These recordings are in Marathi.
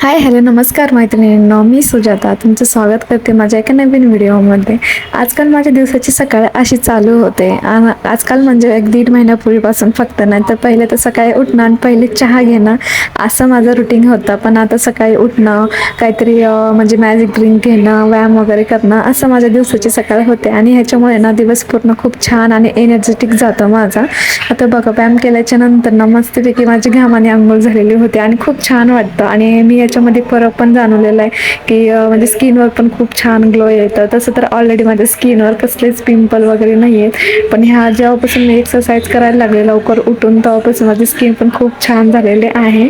हाय हॅलो नमस्कार मैत्रिणींनो. मी सुजाता. तुमचं स्वागत करते माझ्या एका नवीन व्हिडिओमध्ये. आजकाल माझ्या दिवसाची सकाळ अशी चालू होते. आजकाल म्हणजे एक दीड महिन्यापूर्वीपासून फक्त नाही तर पहिले तर सकाळी उठणं आणि पहिले चहा घेणं असं माझं रुटीन होतं. पण आता सकाळी उठणं काहीतरी म्हणजे मॅजिक ड्रिंक घेणं व्यायाम वगैरे करणं असं माझ्या दिवसाची सकाळ होते. आणि ह्याच्यामुळे ना दिवस पूर्ण खूप छान आणि एनर्जेटिक जातं माझा. आता बघा व्यायाम केल्याच्यानंतर ना मस्तपैकी माझी घामाने आंघोळ झालेली होती आणि खूप छान वाटतं. आणि मी याच्यामध्ये फरक पण जाणवलेला आहे की म्हणजे स्किनवर पण खूप छान ग्लो येतं. तसं तर ऑलरेडी माझ्या स्किनवर कसलेच पिंपल वगैरे नाही आहेत पण ह्या जेव्हापासून मी एक्सरसाइज करायला लागले लवकर उठून तेव्हापासून माझी स्किन पण खूप छान झालेली आहे.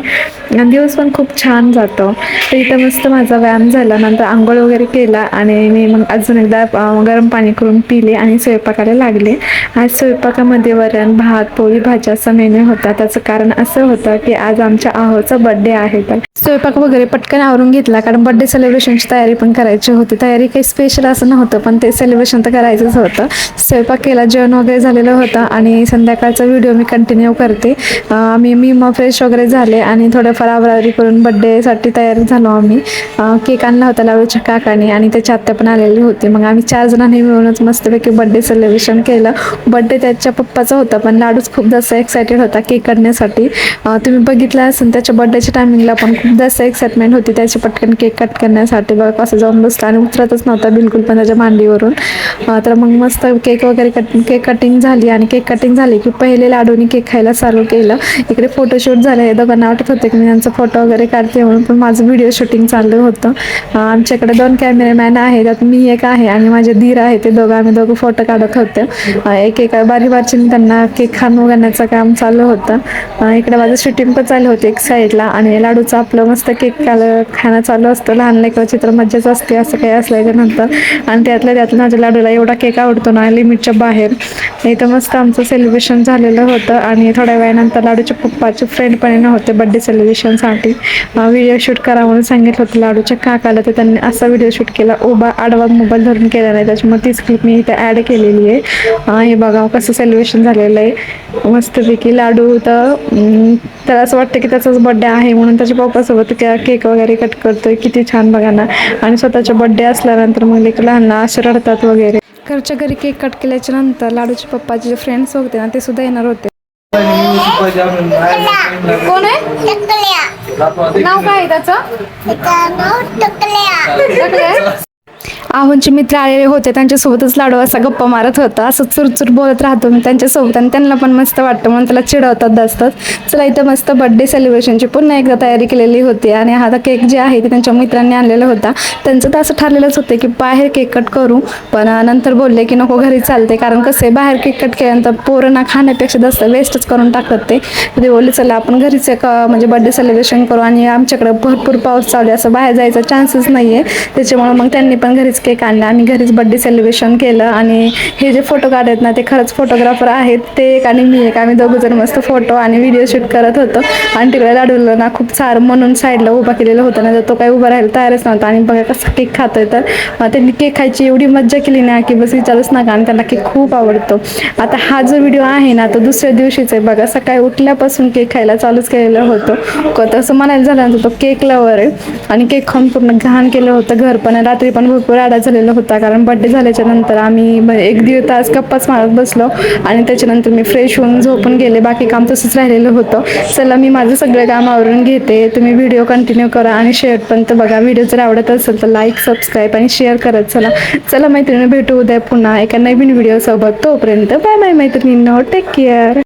दिवस पण खूप छान जातो. तर इथं मस्त माझा व्यायाम झाला नंतर आंघोळ वगैरे केला आणि मी मग अजून एकदा गरम पाणी करून पिले आणि स्वयंपाकाला लागले. आज स्वयंपाकामध्ये वरण भात पोळी भाजी असा मेन्यू होता. त्याचं कारण असं होतं की आज आमच्या आहोचा बर्थडे आहे. तर स्वयंपाक वगैरे पटकन आवरून घेतला कारण बर्थडे सेलिब्रेशनची तयारी पण करायची होती. तयारी काही स्पेशल असं नव्हतं पण ते सेलिब्रेशन तर करायचंच होतं. स्वयंपाक केला जेवण वगैरे झालेलं होतं आणि संध्याकाळचा व्हिडिओ मी कंटिन्यू करते. मी मी मग फ्रेश वगैरे झाले आणि थोडं थोडंफार आवरावरी करून बड्डेसाठी तयार झालो आम्ही. केक आणला होता लाडूच्या काकाने आणि त्याची आत्या पण आलेली होती. मग आम्ही चार जणांनी मिळूनच मस्तपैकी बड्डे सेलिब्रेशन केलं. बड्डे त्याच्या पप्पाचा होता पण लाडूच खूप जास्त एक्सायटेड होता केक काढण्यासाठी तुम्ही बघितलं असेल त्याच्या बड्डेच्या टायमिंगला पण खूप जास्त एक्साइटमेंट होती. त्याची पटकन केक कट करण्यासाठी बघ कसं जाऊन बसला आणि उतरतच नव्हता बिलकुल पण त्याच्या मांडीवरून तर मग मस्त केक वगैरे कट केक कटिंग झाली आणि केक कटिंग झाली की पहिले लाडूनी केक खायला चालू केलं. इकडे फोटोशूट झालं. हे दोघांना वाटत होते की मी यांचा फोटो वगैरे काढते म्हणून पण माझं व्हिडिओ शूटिंग चाललं होतं. आमच्याकडे दोन कॅमेरामॅन आहे त्यात मी एक आहे आणि माझे धीर आहे ते दोघं आम्ही दोघं फोटो काढत होते. एक एका बारी बारचीने त्यांना केक खाणू घालण्याचं काम चालू होतं. इकडे माझं शूटिंग पण चालू होती एक साईडला आणि लाडूचं आपलं मस्त केक काल खाणं चालू असतं. लहान लेकराची तर मज्जाच असते असं काही असल्याच्या नंतर. आणि त्यातल्या त्यात माझ्या लाडूला एवढा केक आवडतो ना लिमिटच्या बाहेर. इथं मस्त आमचं सेलिब्रेशन झालेलं होतं आणि थोड्या वेळानंतर लाडूच्या पप्पाचे फ्रेंड पण येणं होते बड्डे सेलिब्रेशनसाठी व्हिडिओ शूट करा म्हणून सांगितलं होतं लाडूच्या काकाला. तर त्यांनी असा व्हिडिओ शूट केला. उभा आडवा मोबाईल धरून केला नाही. त्याच्यामुळे तीच क्लिप मी इथे ॲड केलेली आहे. हे बघा कसं सेलिब्रेशन झालेलं आहे. मस्तपैकी लाडू तर त्याला असं वाटतं की त्याचाच बड्डे आहे म्हणून त्याच्या पप्पासोबत केक वगैरे कट करतोय. किती छान बघा ना. आणि स्वतःचा बड्डे असल्यानंतर मग लेक लहान असे रडतात वगैरे. घरच्या घरी केक कट केल्याच्यानंतर लाडूचे पप्पाचे जे फ्रेंड्स होते ना ते सुद्धा येणार होते. कोण आहे? नाव काय आहे त्याचं? आहोंचे मित्र आलेले होते त्यांच्यासोबतच लाडू असा गप्पा मारत होता. असं चुरचूर बोलत राहतो मी त्यांच्यासोबत आणि त्यांना पण मस्त वाटतं म्हणून त्याला चिडवतात जास्त चला इथं मस्त बड्डे सेलिब्रेशनची पुन्हा एकदा तयारी केलेली होती आणि हा केक जे आहे ते त्यांच्या मित्रांनी आणलेला होता. त्यांचं तर असं ठरलेलंच होतं की बाहेर केक कट करू पण नंतर बोलले की नको घरी चालते. कारण कसं आहे बाहेर केक कट केल्यानंतर पोरं ना खाण्यापेक्षा जास्त वेस्टच करून टाकतात ते. ते बोलले चला आपण घरीच एक म्हणजे बड्डे सेलिब्रेशन करू आणि आमच्याकडे भरपूर पाऊस चालू आहे असं बाहेर जायचा चान्सेस नाही आहे त्याच्यामुळे मग त्यांनी पण घरीच केक आणला. आणि घरीच बड्डे सेलिब्रेशन केलं आणि हे जे फोटो काढत ना ते खरंच फोटोग्राफर आहेत. ते एक आणि मी एक. आम्ही दोघं जण मस्त फोटो आणि व्हिडिओ शूट करत होतो. आणि तिकडे लाडूला ना खूप सारं म्हणून साईडला उभा केलेलं होतं ना तर तो काही उभा राहायला तयारच नव्हता. आणि बघा कसं केक खातोय तर. त्यांनी केक खायची एवढी मज्जा केली ना की बस विचारूच नका. आणि त्यांना केक खूप आवडतो. आता हा जो व्हिडिओ आहे ना तो दुसऱ्या दिवशीच आहे. बघा सकाळी उठल्यापासून केक खायला चालूच केलेलं होतं. क- तसं म्हणायला झालं तो केक लवर आहे. आणि केक खाऊन पूर्ण घाण केलं होतं. घर पण रात्री पण भरपूर आडा झालेला होता कारण बड्डे झाल्याच्यानंतर आम्ही एक दीड तास गप्पाच मारत बसलो आणि त्याच्यानंतर मी फ्रेश होऊन झोपून गेले. बाकी काम तसंच राहिलेलं होतं. चला मी माझं सगळं काम आवरून घेते. तुम्ही व्हिडिओ कंटिन्यू करा आणि शेअर पण तर बघा. व्हिडिओ जर आवडत असेल तर लाईक सबस्क्राईब आणि शेअर करत चला. चला मैत्रिणी भेटू उद्या पुन्हा एका नवीन व्हिडिओसोबत तोपर्यंत बाय बाय मैत्रिणींनो. Take care